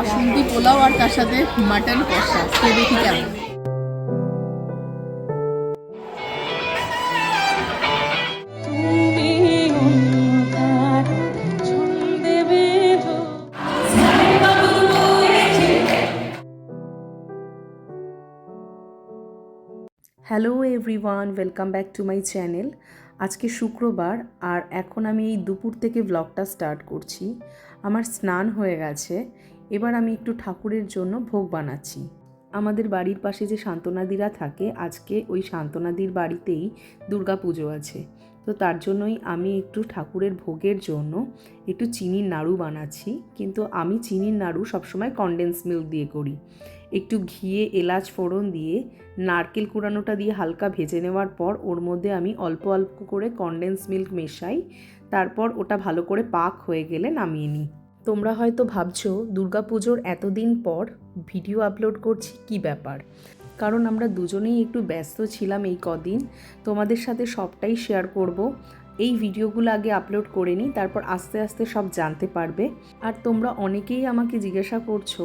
বাসন্তী পোলাও আর তার সাথে মাটন কষা। খেয়ে দেখি কেমন। Hello everyone welcome back to my channel আজকে শুক্রবার আর এখন আমি এই দুপুর থেকে ব্লগটা স্টার্ট করছি। আমার স্নান হয়ে গেছে। এবার আমি একটু ঠাকুরের জন্য ভোগ বানাচ্ছি। আমাদের বাড়ির পাশে যে শান্তনাদিরা থাকে, আজকে ওই শান্তনাদির বাড়িতেই দুর্গা পুজো আছে। তো তার জন্যই আমি একটু ঠাকুরের ভোগের জন্য একটু চিনির নাড়ু বানাচ্ছি। কিন্তু আমি চিনির নাড়ু সবসময় কনডেন্স মিল্ক দিয়ে করি। একটু ঘিয়ে এলাচ ফোড়ন দিয়ে নারকেল কুড়ানোটা দিয়ে হালকা ভেজে নেওয়ার পর ওর মধ্যে আমি অল্প অল্প করে কনডেন্স মিল্ক মেশাই। তারপর ওটা ভালো করে পাক হয়ে গেলে নামিয়ে নিই। তোমরা হয়তো ভাবছ, দুর্গাপুজোর এতদিন পর ভিডিও আপলোড করছি কি ব্যাপার? কারণ আমরা দুজনেই একটু ব্যস্ত ছিলাম এই কদিন। তোমাদের সাথে সবটাই শেয়ার করব। এই ভিডিওগুলো আগে আপলোড করে নিই, তারপর আস্তে আস্তে সব জানতে পারবে। আর তোমরা অনেকেই আমাকে জিজ্ঞাসা করছ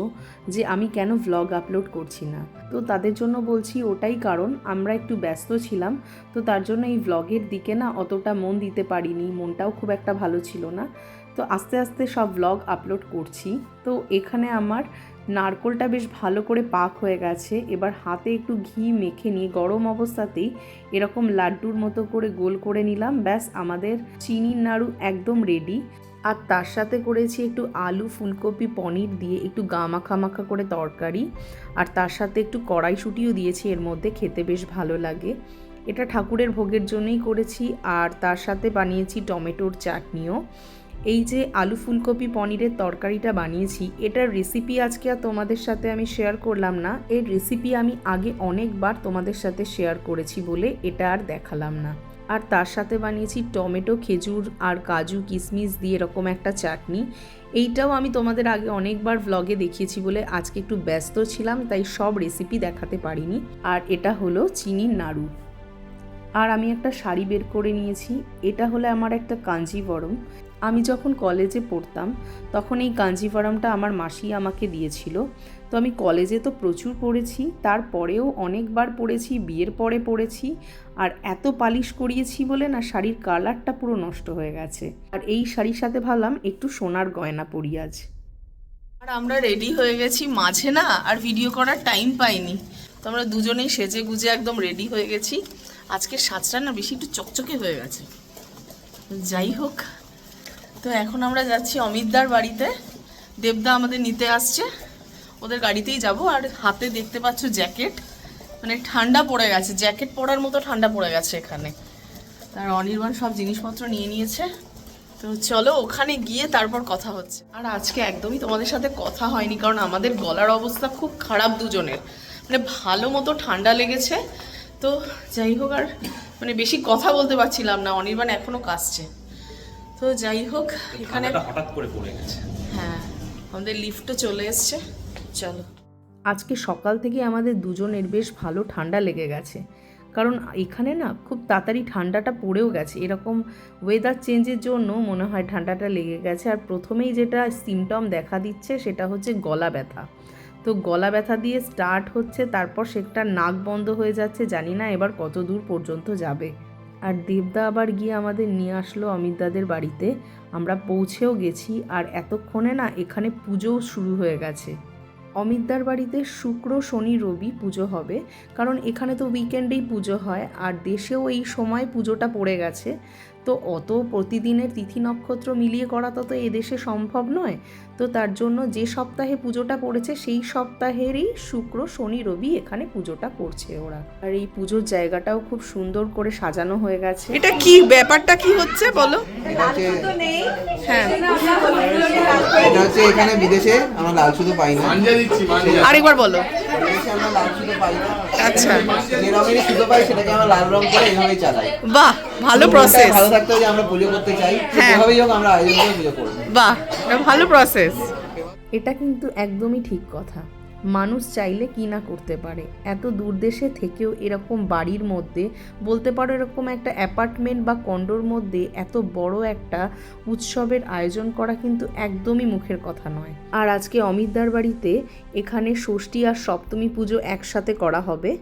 যে আমি কেন ভ্লগ আপলোড করছি না? তো তাদের জন্য বলছি ওটাই কারণ, আমরা একটু ব্যস্ত ছিলাম, তো তার জন্য এই ভ্লগের দিকে না অতটা মন দিতে পারিনি, মনটাও খুব একটা ভালো ছিল না। তো আস্তে আস্তে সব ভ্লগ আপলোড করছি। তো এখানে আমার নারকোলটা বেশ ভালো করে পাক হয়ে গেছে। এবার হাতে একটু ঘি মেখে নিয়ে গরম অবস্থাতেই এরকম লাড্ডুর মতো করে গোল করে নিলাম। ব্যাস, আমাদের চিনির নাড়ু একদম রেডি আর তার সাথে করেছি একটু আলু, ফুলকপি, পনির দিয়ে একটু গা মাখা মাখা করে তরকারি। আর তার সাথে একটু কড়াইশুটিও দিয়েছি, এর মধ্যে খেতে বেশ ভালো লাগে। এটা ঠাকুরের ভোগের জন্যই করেছি। আর তার সাথে বানিয়েছি টমেটোর চাটনিও। এই যে আলু ফুলকপি পনিরের তরকারিটা বানিয়েছি, এটার রেসিপি আজকে আর তোমাদের সাথে আমি শেয়ার করলাম না। এর রেসিপি আমি আগে অনেকবার তোমাদের সাথে শেয়ার করেছি বলে এটা আর দেখালাম না। আর তার সাথে বানিয়েছি টমেটো, খেজুর আর কাজু কিশমিশ দিয়ে এরকম একটা চাটনি। এইটাও আমি তোমাদের আগে অনেকবার ভ্লগে দেখিয়েছি বলে আজকে একটু ব্যস্ত ছিলাম, তাই সব রেসিপি দেখাতে পারিনি। আর এটা হলো চিনির নাড়ু। আর আমি একটা শাড়ি বের করে নিয়েছি। এটা হলো আমার একটা কাঞ্জিবরম। আমি যখন কলেজে পড়তাম, তখন এই কাঞ্জিভরমটা আমার মাসি আমাকে দিয়েছিল। তো আমি কলেজে তো প্রচুর পড়েছি, তারপরেও অনেকবার পড়েছি, বিয়ের পরে পড়েছি, আর এত পালিশ করিয়েছি বলে না শাড়ির কালারটা পুরো নষ্ট হয়ে গেছে। আর এই শাড়ির সাথে ভাবলাম একটু সোনার গয়না পরি আজ। আর আমরা রেডি হয়ে গেছি মাঝে না, আর ভিডিও করার টাইম পাইনি। তো আমরা দুজনেই সেজে গুজে একদম রেডি হয়ে গেছি। আজকে সাজটা না বেশি একটু চকচকে হয়ে গেছে। যাই হোক, তো এখন আমরা যাচ্ছি অমিতদার বাড়িতে। দেবদা আমাদের নিতে আসছে। ওদের গাড়িতেই যাব। আর হাতে দেখতে পাচ্ছ জ্যাকেট। মানে ঠান্ডা পড়ে গেছে। জ্যাকেট পরার মতো ঠান্ডা পড়ে গেছে এখানে। তার অনির্বাণ সব জিনিসপত্র নিয়ে নিয়েছে। তো চলো ওখানে গিয়ে তারপর কথা হচ্ছে। আর আজকে একদমই তোমাদের সাথে কথা হয়নি, কারণ আমাদের গলার অবস্থা খুব খারাপ দুজনের। মানে ভালো মতো ঠান্ডা লেগেছে। তো যাই হোক আর মানে বেশি কথা বলতে পারছিলাম না অনির্বাণ এখনও কাশছে তো যাই হোক এখানে হঠাৎ করে পড়ে গেছে। হ্যাঁ আমাদের লিফটও চলে এসছে। চলো। আজকে সকাল থেকে আমাদের দুজনের বেশ ভালো ঠান্ডা লেগে গেছে। কারণ এখানে না খুব তাড়াতাড়ি ঠান্ডাটা পড়েও গেছে। এরকম ওয়েদার চেঞ্জের জন্য মনে হয় ঠান্ডাটা লেগে গেছে। আর প্রথমেই যেটা সিমটম দেখা দিচ্ছে সেটা হচ্ছে গলা ব্যথা। তো গলা ব্যথা দিয়ে স্টার্ট হচ্ছে, তারপর সেটা নাক বন্ধ হয়ে যাচ্ছে, জানি না এবার কত দূর পর্যন্ত যাবে। আর দেবদা আবার গিয়ে আমাদের নিয়ে আসলো অমিতদাদের বাড়িতে। আমরা পৌঁছেও গেছি, আর এতক্ষণে না এখানে পুজোও শুরু হয়ে গেছে। অমিতদার বাড়িতে শুক্র, শনি, রবি পুজো হবে, কারণ এখানে তো উইকেন্ডেই পুজো হয়, আর দেশেও এই সময় পুজোটা পড়ে গেছে। তো অত প্রতিদিনের তিথি নক্ষত্র মিলিয়ে করা তো এদেশে সম্ভব নয়। তো তার জন্য যে সপ্তাহে পুজোটা পড়েছে সেই সপ্তাহেরই শুক্র শনি রবি এখানে পুজোটা করছে ওরা। আর এই পুজোর জায়গাটাও খুব সুন্দর করে সাজানো হয়ে গেছে। এটা কি? ব্যাপারটা কি হচ্ছে বলো? হ্যাঁ। এটা হচ্ছে এখানে বিদেশে আমরা লাল শুধু পাই না। আরেকবার বলো। আমরা লাল শুধু পাই না। আচ্ছা। নিরামিষ সুতো পাই সেটাকে আমরা লাল রং করে এইভাবেই চালাই। বাহ ভালো প্রসেস ভালো থাকতে হবে আমরা পুজো করতে চাই। তো হ্যাঁ। হোক আমরা আয়োজন করে পুজো করব। বাহ ভালো প্রসেস এটা কিন্তু একদমই ঠিক কথা। মানুষ চাইলে কি না করতে পারে। এত দূর দেশে থেকেও এরকম বাড়ির মধ্যে, বলতে পারো এরকম একটা অ্যাপার্টমেন্ট বা কন্ডোর মধ্যে এত বড় একটা উৎসবের আয়োজন করা কিন্তু একদমই মুখের কথা নয়। আর আজকে অমিতদার বাড়িতে এখানে ষষ্ঠী আর সপ্তমী পুজো একসাথে করা হবে?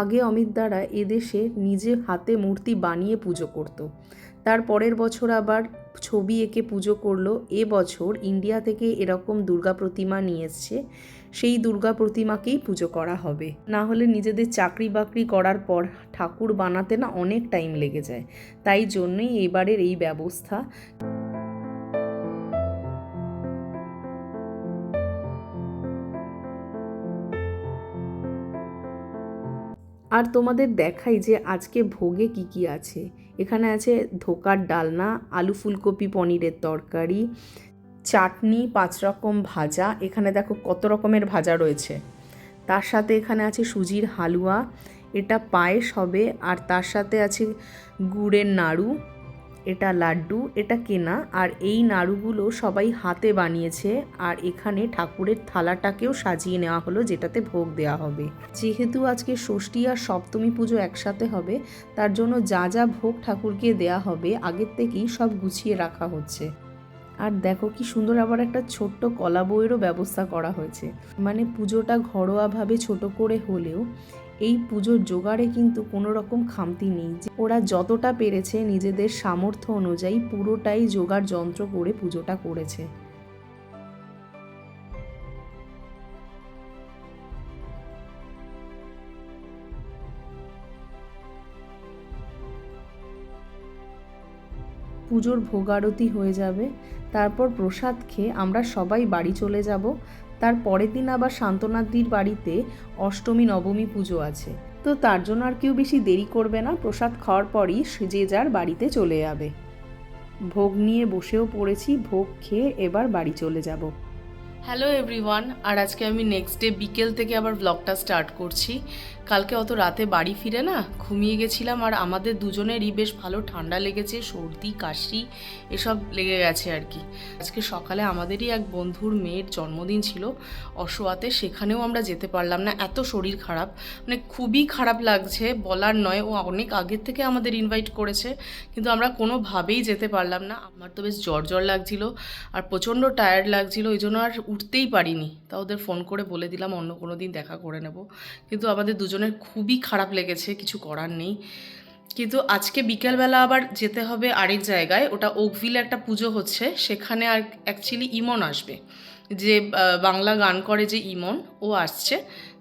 আগে অমিত দ্বারা এদেশে নিজে হাতে মূর্তি বানিয়ে পুজো করত। তার পরের বছর আবার ছবি এঁকে পুজো করল। এ বছর ইন্ডিয়া থেকে এরকম দুর্গা প্রতিমা নিয়ে এসছে। সেই দুর্গা প্রতিমাকেই পুজো করা হবে। না হলে নিজেদের চাকরি বাকরি করার পর ঠাকুর বানাতে না অনেক টাইম লেগে যায়। তাই জন্যই এবারের এই ব্যবস্থা। আর তোমাদের দেখাই যে আজকে ভোগে কি কি আছে। এখানে আছে ধোকার ডালনা, আলু ফুলকপি পনিরের তরকারি, চাটনি, পাঁচ রকম ভাজা, এখানে দেখো কত রকমের ভাজা রয়েছে। তার সাথে এখানে আছে সুজির হালুয়া, এটা পায়েস হবে, আর তার সাথে আছে গুড়ের নাড়ু এটা লাড্ডু, এটা কেনা, আর এই নাড়ুগুলো সবাই হাতে বানিয়েছে, আর এখানে ঠাকুরের থালাটাকেও সাজিয়ে নেওয়া হলো, যেটাতে ভোগ দেওয়া হবে। যেহেতু আজকে ষষ্ঠী আর সপ্তমী পুজো একসাথে হবে, তার জন্য যা যা ভোগ ঠাকুরকে দেয়া হবে, আগের থেকেই সব গুছিয়ে রাখা হচ্ছে। আর দেখো কি সুন্দর আবার একটা ছোট্ট কলা বইয়েরও ব্যবস্থা করা হয়েছে। মানে পুজোটা ঘরোয়াভাবে ছোট করে হলেও এই পুজোর জোগাড়ে কিন্তু কোনো রকম খামতি নেই যে ওরা যতটা পেরেছে নিজেদের সামর্থ্য অনুযায়ী পুরোটাই জোগাড় যন্ত্র করে পুজোটা করেছে। পুজোর ভোগারতি হয়ে যাবে, তারপর প্রসাদ খেয়ে আমরা সবাই বাড়ি চলে যাব। তার পরের দিন আবার শান্তনাদির বাড়িতে অষ্টমী, নবমী পুজো আছে। তো তার জন্য আর কেউ বেশি দেরি করবে না, প্রসাদ খাওয়ার পরই যে যার বাড়িতে চলে যাবে। ভোগ নিয়ে বসেও পড়েছি, ভোগ খেয়ে এবার বাড়ি চলে যাব। হ্যালো এভরিওয়ান আর আজকে আমি নেক্সট ডে বিকেল থেকে আবার ব্লগটা স্টার্ট করছি। কালকে অত রাতে বাড়ি ফিরে না, ঘুমিয়ে গেছিলাম আর আমাদের দুজনেরই বেশ ভালো ঠান্ডা লেগেছে, সর্দি, কাশি, এসব লেগে গেছে আর কি। আজকে সকালে আমাদেরই এক বন্ধুর মেয়ের জন্মদিন ছিল, অসোয়াতে সেখানেও আমরা যেতে পারলাম না, এত শরীর খারাপ মানে খুবই খারাপ লাগছে বলার নয়, ও অনেক আগের থেকে আমাদের ইনভাইট করেছে, কিন্তু আমরা কোনোভাবেই যেতে পারলাম না, আমার তো বেশ জ্বর জ্বর লাগছিল আর প্রচণ্ড টায়ার্ড লাগছিল, ওই জন্য আর উঠতেই পারিনি, তা ওদের ফোন করে বলে দিলাম অন্য কোনো দিন দেখা করে নেব, কিন্তু আমাদের দুজনের খুবই খারাপ লেগেছে, কিছু করার নেই। কিন্তু আজকে বিকেলবেলা আবার যেতে হবে আরেক জায়গায়, ওটা ওকভিলে একটা পুজো হচ্ছে, সেখানে আর অ্যাকচুয়ালি ইমন আসবে। যে বাংলা গান করে যে ইমন, ও আসছে।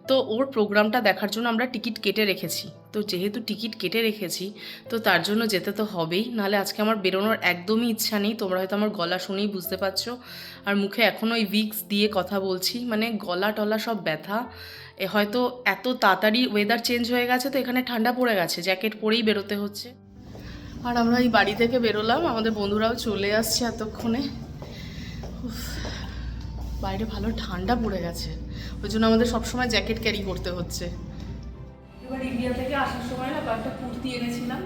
তো ওর প্রোগ্রামটা দেখার জন্য আমরা টিকিট কেটে রেখেছি। তো যেহেতু টিকিট কেটে রেখেছি, তো তার জন্য যেতে তো হবেই। নাহলে আজকে আমার বেরোনোর একদমই ইচ্ছা নেই। তোমরা হয়তো আমার গলা শুনেই বুঝতে পারছ। আর মুখে এখনও ওই উইক্স দিয়ে কথা বলছি। মানে গলা টলা সব ব্যথা। এ হয়তো এত তাড়াতাড়ি ওয়েদার চেঞ্জ হয়ে গেছে তো এখানে ঠান্ডা পড়ে গেছে জ্যাকেট পরেই বেরোতে হচ্ছে। আর আমরা এই বাড়ি থেকে বেরোলাম, আমাদের বন্ধুরাও চলে আসছে এতক্ষণে। বাইরে ভালো ঠান্ডা পড়ে গেছে, ওই জন্য আমাদের সবসময় জ্যাকেট ক্যারি করতে হচ্ছে। এবার ইন্ডিয়া থেকে আসার সময় না কয়েকটা কুর্তি এনেছিলাম,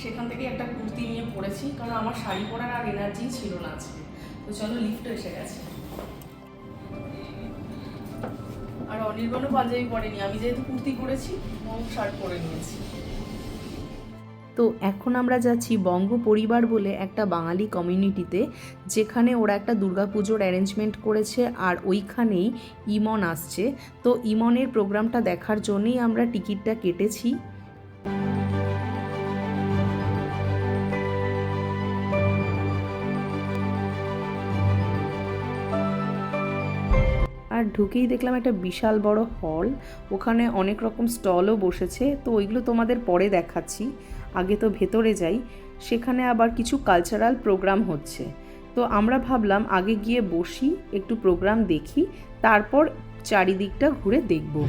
সেখান থেকে একটা কুর্তি নিয়ে পরেছি কারণ আমার শাড়ি পরার আর এনার্জি ছিল না আজকে। তো চলো লিফট এসে গেছে। আর অনির্বাণও পাঞ্জাবি পরেনি আমি যেহেতু কুর্তি শার্ট পরে নিয়েছি। তো এখন আমরা যাচ্ছি বঙ্গ পরিবার বলে একটা বাঙালি কমিউনিটিতে, যেখানে ওরা একটা দুর্গাপুজোর অ্যারেঞ্জমেন্ট করেছে আর ওইখানেই ইমন আসছে। তো ইমনের প্রোগ্রামটা দেখার জন্যই আমরা টিকিটটা কেটেছি। ঢুকেই দেখলাম একটা বিশাল বড় হল। ওখানে অনেক রকম স্টলও বসেছে। তো ওইগুলো তোমাদের পরে দেখাচ্ছি। আগে তো ভেতরে যাই। সেখানে আবার কিছু কালচারাল প্রোগ্রাম হচ্ছে। তো আমরা ভাবলাম আগে গিয়ে বসি, একটু প্রোগ্রাম দেখি, তারপর চারিদিকটা ঘুরে দেখব।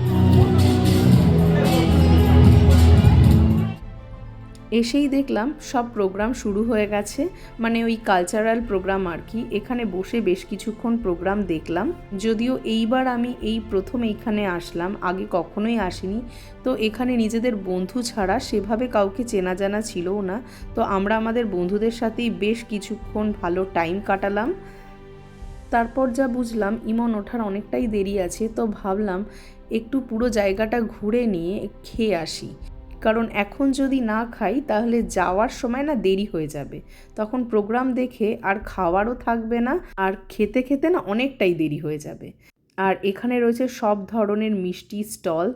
এসেই দেখলাম সব প্রোগ্রাম শুরু হয়ে গেছে। মানে ওই কালচারাল প্রোগ্রাম আর কি। এখানে বসে বেশ কিছুক্ষণ প্রোগ্রাম দেখলাম। যদিও এইবার আমি এই প্রথম এইখানে আসলাম, আগে কখনোই আসিনি। তো এখানে নিজেদের বন্ধু ছাড়া সেভাবে কাউকে চেনা জানা ছিলও না। তো আমরা আমাদের বন্ধুদের সাথেই বেশ কিছুক্ষণ ভালো টাইম কাটালাম। তারপর যা বুঝলাম, ইমন ওঠার অনেকটাই দেরি আছে। তো ভাবলাম একটু পুরো জায়গাটা ঘুরে নিয়ে খেয়ে আসি। কারণ এখন যদি না খাই, তাহলে যাওয়ার সময় না দেরি হয়ে যাবে। তখন প্রোগ্রাম দেখে আর খাওয়ারও থাকবে না, আর খেতে খেতে না অনেকটাই দেরি হয়ে যাবে। আর এখানে রয়েছে সব ধরনের মিষ্টি স্টল,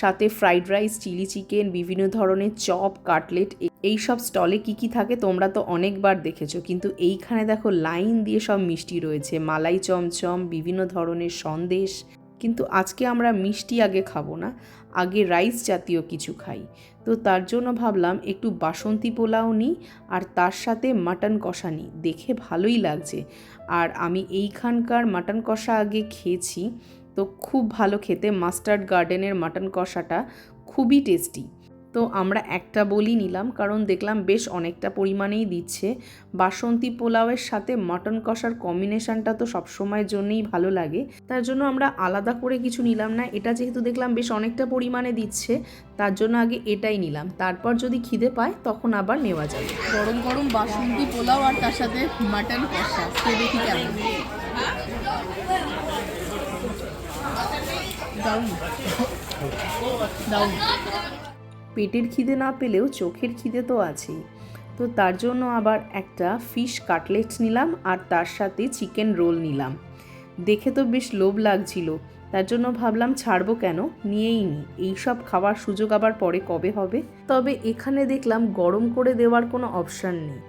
সাথে ফ্রাইড রাইস চিলি চিকেন বিভিন্ন ধরনের চপ কাটলেট এই সব স্টলে কি কি থাকে তোমরা তো অনেকবার দেখেছ। কিন্তু এইখানে দেখো লাইন দিয়ে সব মিষ্টি রয়েছে। মালাই চমচম, বিভিন্ন ধরনের সন্দেশ। কিন্তু আজকে আমরা মিষ্টি আগে খাব না। আগে রাইস জাতীয় কিছু খাই। তো তার জন্য ভাবলাম একটু বাসন্তী পোলাও নিই আর তার সাথে মাটন কষা নিই। দেখে ভালোই লাগছে। আর আমি এইখানকার মাটন কষা আগে খেয়েছি। তো খুব ভালো খেতে মাস্টার্ড গার্ডেনের মাটন কষাটা খুবই টেস্টি। তো আমরা একটা বলি নিলাম, কারণ দেখলাম বেশ অনেকটা পরিমাণেই দিচ্ছে। বাসন্তী পোলাওয়ের সাথে মটন কষার কম্বিনেশনটা তো সবসময়ের জন্যই ভালো লাগে। তার জন্য আমরা আলাদা করে কিছু নিলাম না, এটা যেহেতু দেখলাম বেশ অনেকটা পরিমাণে দিচ্ছে, তার জন্য আগে এটাই নিলাম। তারপর যদি খিদে পায়, তখন আবার নেওয়া যাবে। গরম গরম বাসন্তী পোলাও আর তার সাথে মাটন কষা দেখি কেমন। পেটের খিদে না পেলেও চোখের খিদে তো আছেই। তো তার জন্য আবার একটা ফিশ কাটলেট নিলাম আর তার সাথে চিকেন রোল নিলাম। দেখে তো বেশ লোভ লাগছিল। তার জন্য ভাবলাম ছাড়বো কেন? নিয়েই নি। এইসব খাওয়ার সুযোগ আবার পরে কবে হবে? তবে এখানে দেখলাম গরম করে দেওয়ার কোনো অপশান নেই।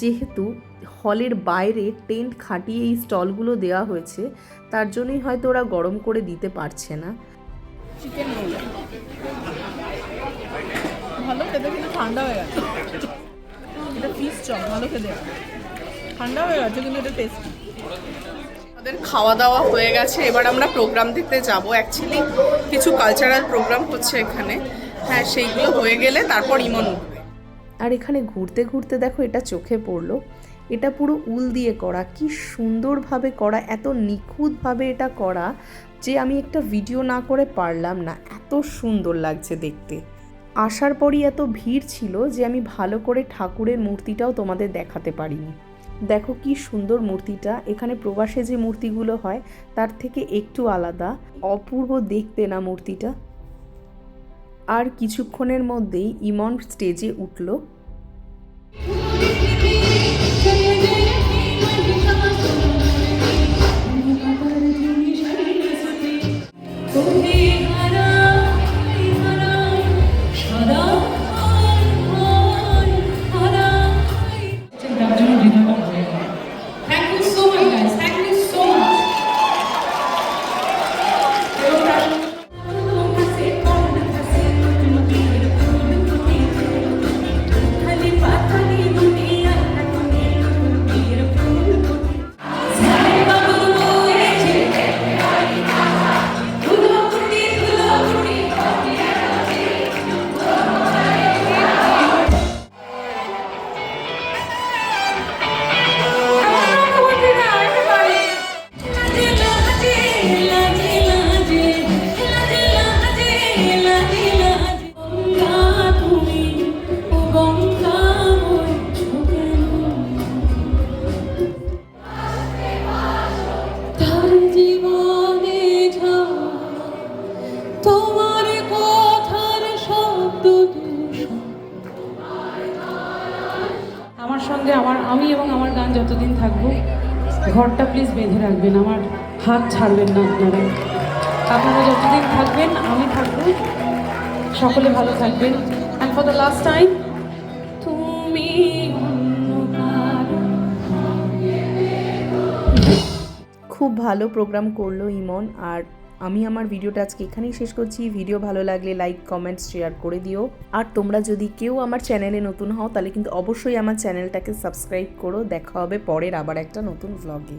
যেহেতু হলের বাইরে টেন্ট খাটিয়ে এই স্টলগুলো দেওয়া হয়েছে, তার জন্যই হয়তো ওরা গরম করে দিতে পারছে না। চিকেন রোল ভালো খেতে কিন্তু ঠান্ডা হয়ে গেছে। এটা ফিশ চপ ভালো খেতে। ঠান্ডা হয়ে গেছে কিন্তু এটা টেস্টি আমাদের খাওয়া দাওয়া হয়ে গেছে এবার আমরা প্রোগ্রাম দেখতে যাব। অ্যাকচুয়ালি কিছু কালচারাল প্রোগ্রাম হচ্ছে এখানে। হ্যাঁ সেইগুলো হয়ে গেলে তারপর ইমন উঠবে। আর এখানে ঘুরতে ঘুরতে দেখো এটা চোখে পড়ল। এটা পুরো উল দিয়ে করা। কি সুন্দরভাবে করা এত নিখুঁতভাবে এটা করা যে আমি একটা ভিডিও না করে পারলাম না। এত সুন্দর লাগছে দেখতে। আসার পরই এত ভিড় ছিল যে আমি ভালো করে ঠাকুরের মূর্তিটাও তোমাদের দেখাতে পারিনি। দেখো কি সুন্দর মূর্তিটা। এখানে প্রবাসে যে মূর্তিগুলো হয়, তার থেকে একটু আলাদা। অপূর্ব দেখতে না মূর্তিটা। আর কিছুক্ষণের মধ্যেই ইমন স্টেজে উঠল। Thank ছাড়বেন না আপনারা। আপনারা যতদিন থাকবেন, আমি থাকব। সকলে ভালো থাকবেন। And for the last time তুমি খুব ভালো প্রোগ্রাম করল ইমন। আর আমি আমার ভিডিওটা আজকে এখানেই শেষ করছি। ভিডিও ভালো লাগলে লাইক কমেন্ট শেয়ার করে দিও। আর তোমরা যদি কেউ আমার চ্যানেলে নতুন হও, তাহলে কিন্তু অবশ্যই আমার চ্যানেলটাকে সাবস্ক্রাইব করো। দেখা হবে পরের আবার একটা নতুন ভ্লগে